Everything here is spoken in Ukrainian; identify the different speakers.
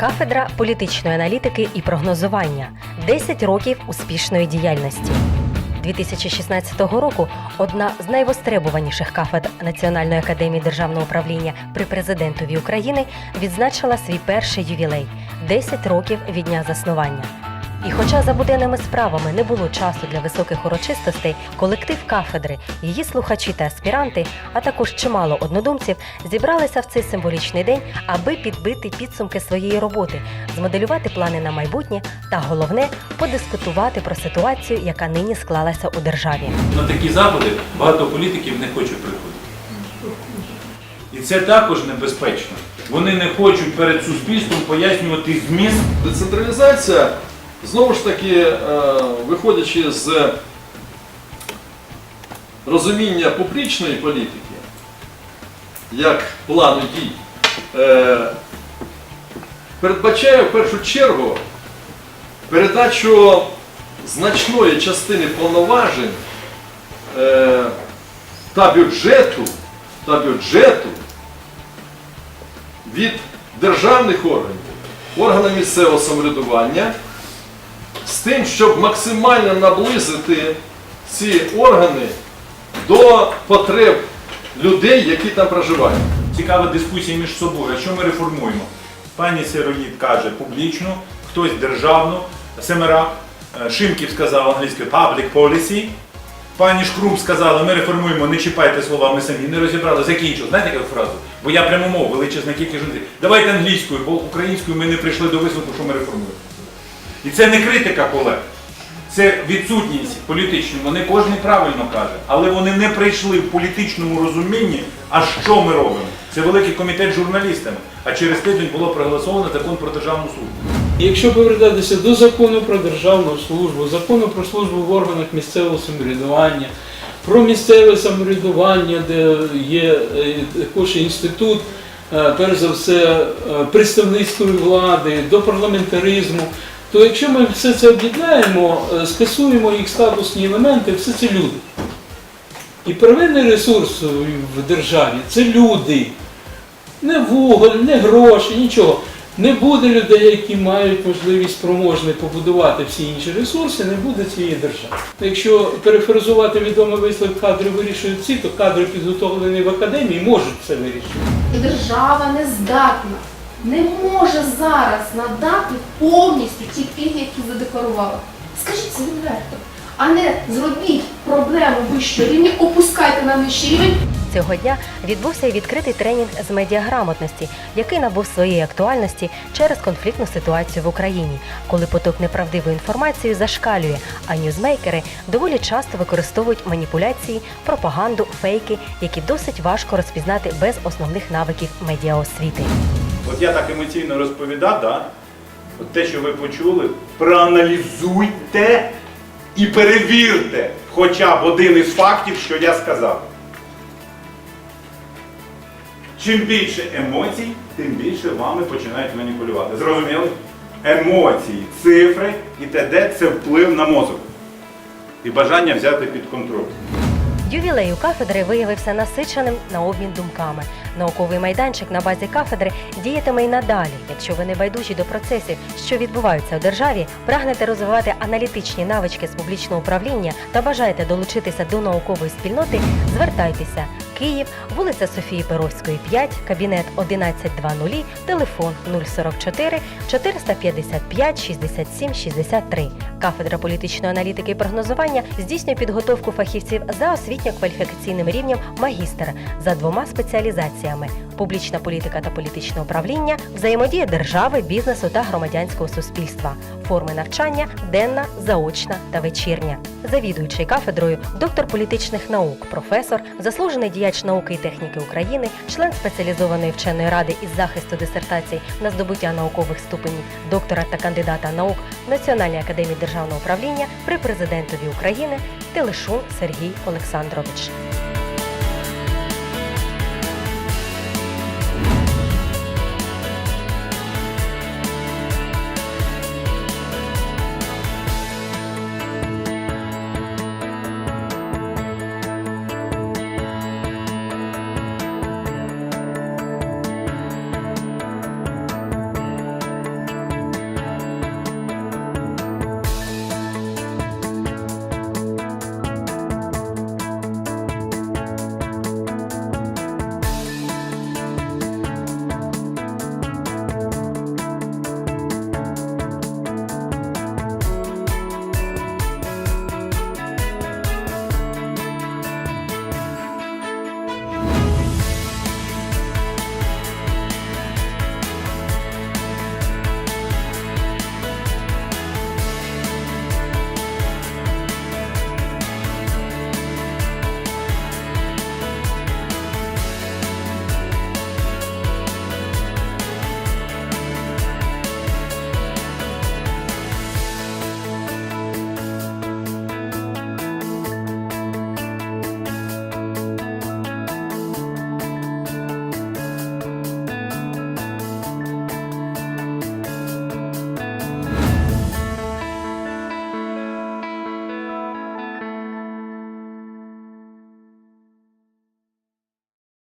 Speaker 1: Кафедра політичної аналітики і прогнозування 10 років успішної діяльності. 2016 року одна з найвостребуваніших кафедр Національної академії державного управління при президентові України відзначила свій перший ювілей 10 років від дня заснування. І хоча за буденними справами не було часу для високих урочистостей, колектив кафедри, її слухачі та аспіранти, а також чимало однодумців, зібралися в цей символічний день, аби підбити підсумки своєї роботи, змоделювати плани на майбутнє та головне подискутувати про ситуацію, яка нині склалася у державі.
Speaker 2: На такі заходи багато політиків не хочуть приходити. І це також небезпечно. Вони не хочуть перед суспільством пояснювати зміст
Speaker 3: Децентралізація, знову ж таки, е, виходячи з розуміння публічної політики, як плану дій, е, передбачає в першу чергу передачу значної частини повноважень е, та бюджету, та бюджету від державних органів, органів місцевого самоврядування з тим, щоб максимально наблизити ці органи до потреб людей, які там проживають.
Speaker 2: цікава дискусія між собою. А що ми реформуємо? Пані Сироїд каже публічно, хтось державно, Семера, е, Шимків сказав англійською public policy. Пані Шкрум сказала, ми реформуємо, не чіпайте слова, ми самі не розібрали, закінчив. Знаєте яку фразу? Бо я прямомов, величезна кількість журналістів. Давайте англійською, бо українською ми не прийшли до висновку, що ми реформуємо. І це не критика колег. Це відсутність політична. Вони кожен правильно каже, але вони не прийшли в політичному розумінні, а що ми робимо. Це великий комітет журналістами. А через тиждень було проголосовано закон про державну службу.
Speaker 4: Якщо повертатися до закону про державну службу, закону про службу в органах місцевого самоврядування, про місцеве самоврядування, де є е, також інститут, е, перш за все, е, представницької влади, до парламентаризму, то якщо ми все це об'єднаємо, е, скасуємо їх статусні елементи, все це люди. І первинний ресурс в державі це люди. Не вуголь, не гроші, нічого. Не буде людей, які мають можливість спроможні побудувати всі інші ресурси, не буде цієї держави. Якщо перефразувати відомий вислів кадри вирішують ці, то кадри підготовлені в академії можуть це вирішити.
Speaker 5: Держава не здатна, не може зараз надати повністю ті пільги, які задекларувала. Скажіть це відверто, а не зробіть проблему вищого рівня, опускайте на нижчий рівень.
Speaker 1: Цього дня відбувся відкритий тренінг з медіаграмотності, який набув своєї актуальності через конфліктну ситуацію в Україні, коли поток неправдивої інформації зашкалює, а ньюзмейкери доволі часто використовують маніпуляції, пропаганду, фейки, які досить важко розпізнати без основних навиків медіаосвіти.
Speaker 2: Я так емоційно розповідав, да? От те, що ви почули, проаналізуйте і перевірте хоча б один із фактів, що я сказав. Чим більше емоцій, тим більше вами починають маніпулювати. Зрозуміли? Емоції, цифри і т.д. це вплив на мозок. І бажання взяти під контроль.
Speaker 1: Ювілей у кафедри виявився насиченим на обмін думками. Науковий майданчик на базі кафедри діятиме й надалі. Якщо ви не байдужі до процесів, що відбуваються у державі, прагнете розвивати аналітичні навички з публічного управління та бажаєте долучитися до наукової спільноти, звертайтеся. Київ, вулиця Софії Перовської, 5, кабінет 1120, телефон 044 455 67 63. Кафедра політичної аналітики і прогнозування здійснює підготовку фахівців за освітньо-кваліфікаційним рівнем магістр за двома спеціалізаціями: публічна політика та політичне управління, взаємодія держави, бізнесу та громадянського суспільства, форми навчання денна, заочна та вечірня. Завідуючий кафедрою, доктор політичних наук, професор, заслужений діяч науки і техніки України, член спеціалізованої вченої ради із захисту дисертацій на здобуття наукових ступенів, доктора та кандидата наук в Національній академії державного управління при президентові України Телешун Сергій Олександрович.